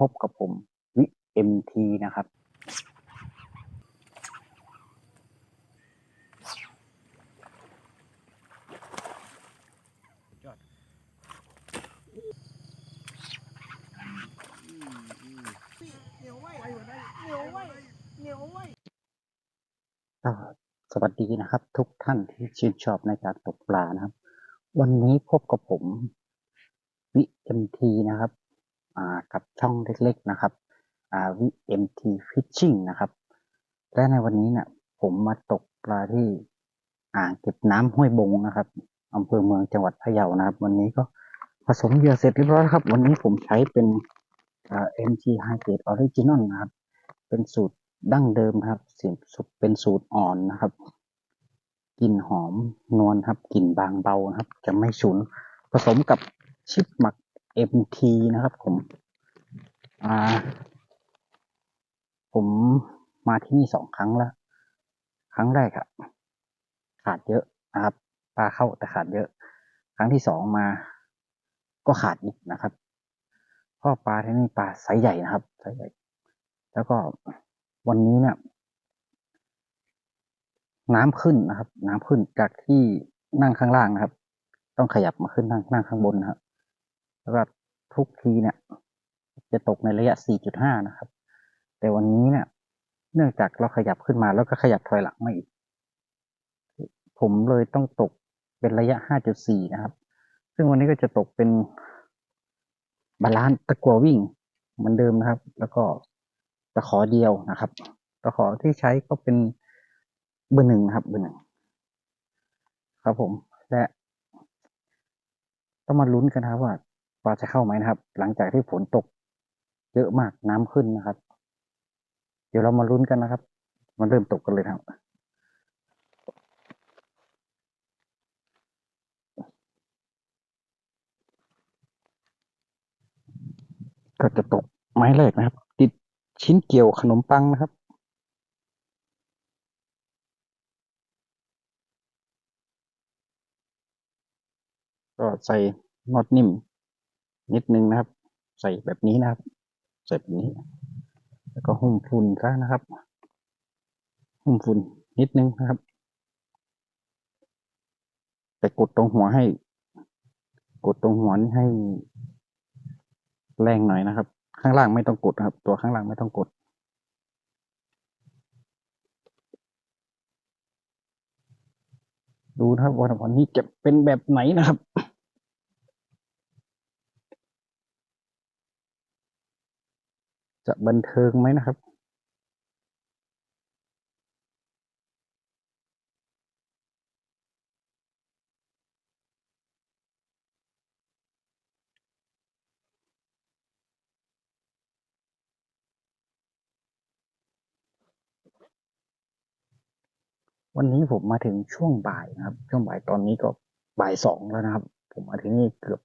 พบกับผมวิเหนียวไว้เหนีนียวไว้ก็สวัสดีนะครับ ทุกท่านที่ชื่นชอบในการตกปลานะครับ วันนี้พบกับผมวิ MT นะครับ กับช่องเล็กๆนะครับอ่าวิ MT Fishing นะครับ และในวันนี้เนี่ยผมมาตกปลาที่อ่างเก็บน้ำห้วยบงนะครับอำเภอเมืองจังหวัดพะเยานะครับ วันนี้ก็ผสมเหยื่อเสร็จเรียบร้อยครับ วันนี้ผมใช้เป็นอ่า MG High Grade Original นะครับ เป็นสูตรดั้งเดิมครับเสียงสุดเป็นสูตรอ่อนนะครับกลิ่นหอมนวลครับกลิ่นบางเบานะครับ จะไม่ฉุนผสมกับชิปหมัก MT นะครับผม อ่า ผมมาที่นี่สองครั้งแล้วครั้งแรกอะขาดเยอะนะครับ ปลาเข้าแต่ขาดเยอะ ครั้งที่สองมา ก็ขาดอีกนะครับเพราะปลาที่นี่ปลาไซส์ใหญ่นะครับไซส์ใหญ่ แล้วก็วันนี้เนี่ยน้ำขึ้นนะครับ น้ำขึ้นจากที่นั่งข้างล่างนะครับ ต้องขยับมาขึ้นนั่งนั่งข้างบนนะครับ แล้วก็ทุกทีเนี่ย จะตกในระยะ 4.5 นะครับ แต่วันนี้เนี่ย เนื่องจากเราขยับขึ้นมาแล้วก็ขยับถอยหลังมาอีก ผมเลยต้องตกเป็นระยะ 5.4 นะครับ ซึ่งวันนี้ก็จะตกเป็นบาลานซ์ตะกัววิ่งเหมือนเดิมนะครับ แล้วก็ตะขอเดียวนะครับตะขอที่ใช้ก็เป็นเบอร์หนึ่งนะครับเบอร์หนึ่งครับผมและ ต้องมาลุ้นกันนะครับว่า ปลาจะเข้าไหมนะครับ หลังจากที่ฝนตก เยอะมากน้ำขึ้นนะครับ เดี๋ยวเรามาลุ้นกันนะครับ มันเริ่มตกกันเลยครับก็จะตกไม้แรกนะครับ ติดชิ้นเกี่ยวขนมปังนะครับ ก็ใส่น็อตนิ่ม นิดนึงนะครับ ใส่แบบนี้นะครับ ใส่แบบนี้ แล้วก็หุ้มฝุ่นซะนะครับ หุ้มฝุ่นนิดนึงนะครับ แต่กดตรงหัวให้ กดตรงหัวนี่ให้ แรงหน่อยนะครับ ข้างล่างไม่ต้องกดนะครับ ตัวข้างล่างไม่ต้องกดดูนะครับว่าวันนี้จะเป็นแบบไหนนะครับ จะบันเทิงไหมนะครับวันนี้ผมมาถึงช่วงบ่ายนะครับ ช่วงบ่ายตอนนี้ก็บ่ายสองแล้วนะครับ ผมมาถึงนี่เกือบ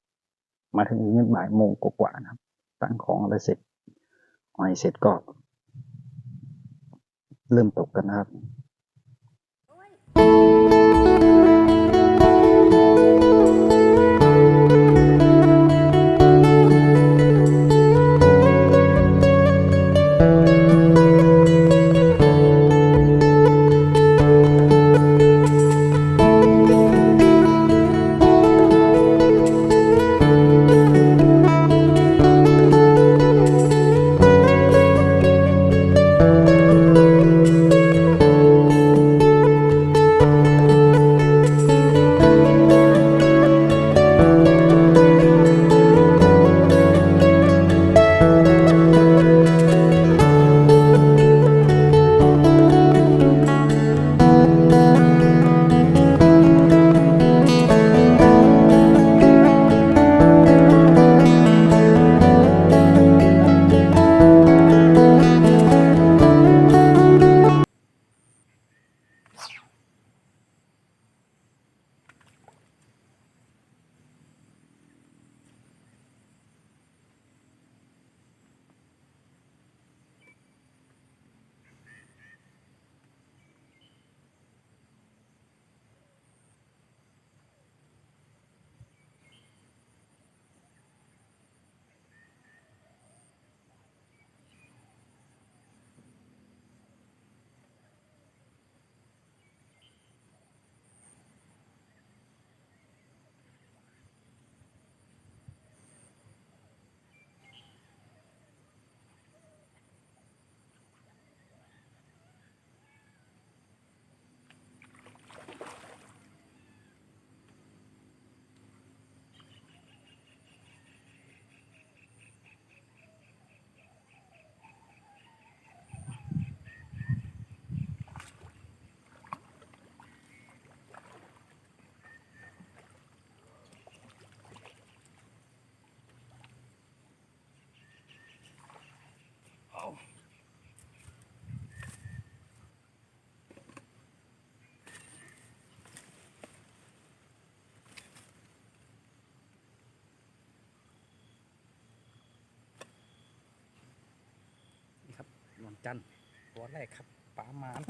มาถึงนี่บ่ายโมงกว่าๆนะครับตั้งของอะไรเสร็จ ออยเสร็จก็เริ่มตกกันนะครับ จันทร์ตัวแรกครับปลาหมาน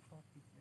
140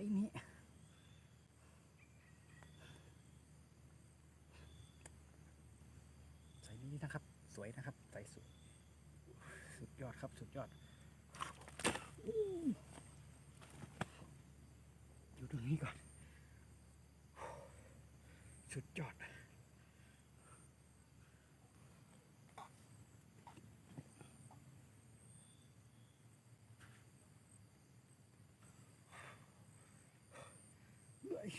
ไซส์นี้ ไซส์นี้นะครับ สวยนะครับไซส์สุดสุดยอดครับสุดยอดอู้อยู่ตรงนี้ก่อน สุดยอด เหนื่ อย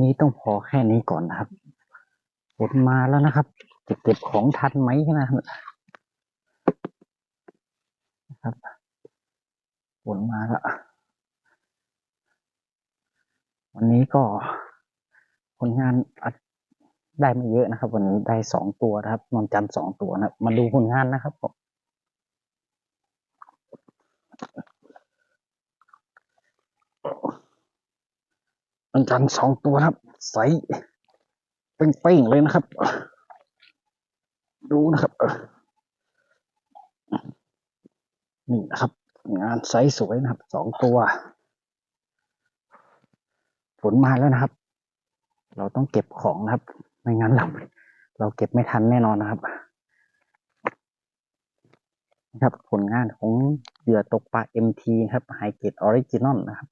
นี้ต้องพอแค่นี้ก่อนนะครับฝนมาแล้วนะครับ จะเก็บของทันไหมนะครับครับฝนมาแล้ววันนี้ก็ผลงานได้ไม่เยอะนะครับ วันนี้ได้สองตัวนะครับนนจันทร์สองตัวนะมาดูผลงานนะครับผมนนจันทร์สองตัวครับ ใสเป้งๆเลยนะครับ ดูนะครับนี่นะครับ งานไซส์สวยนะครับสองตัว ฝนมาแล้วนะครับ เราต้องเก็บของนะครับ ไม่งั้นเราเราเก็บไม่ทันแน่นอนนะครับนะครับผลงานของเหยื่อตกปลา MT ครับไฮเกรดออริจินอลนะครับ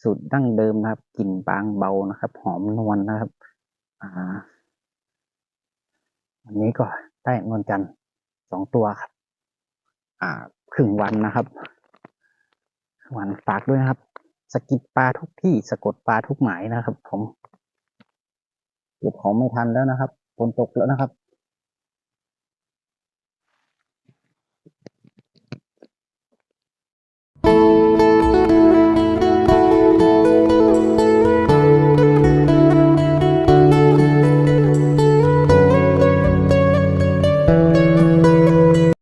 สูตรดั้งเดิมนะครับกลิ่นบางเบานะครับ หอมนวลนะครับ อ่า วันนี้ก็ ได้นวลจันทร์สองตัวครับ อ่าครึ่งวันนะครับวันฝากด้วยนะครับ สกิดปลาทุกที่สะกดปลาทุกหมายนะครับ ผมเก็บของไม่ทันแล้วนะครับฝนตกแล้วนะครับ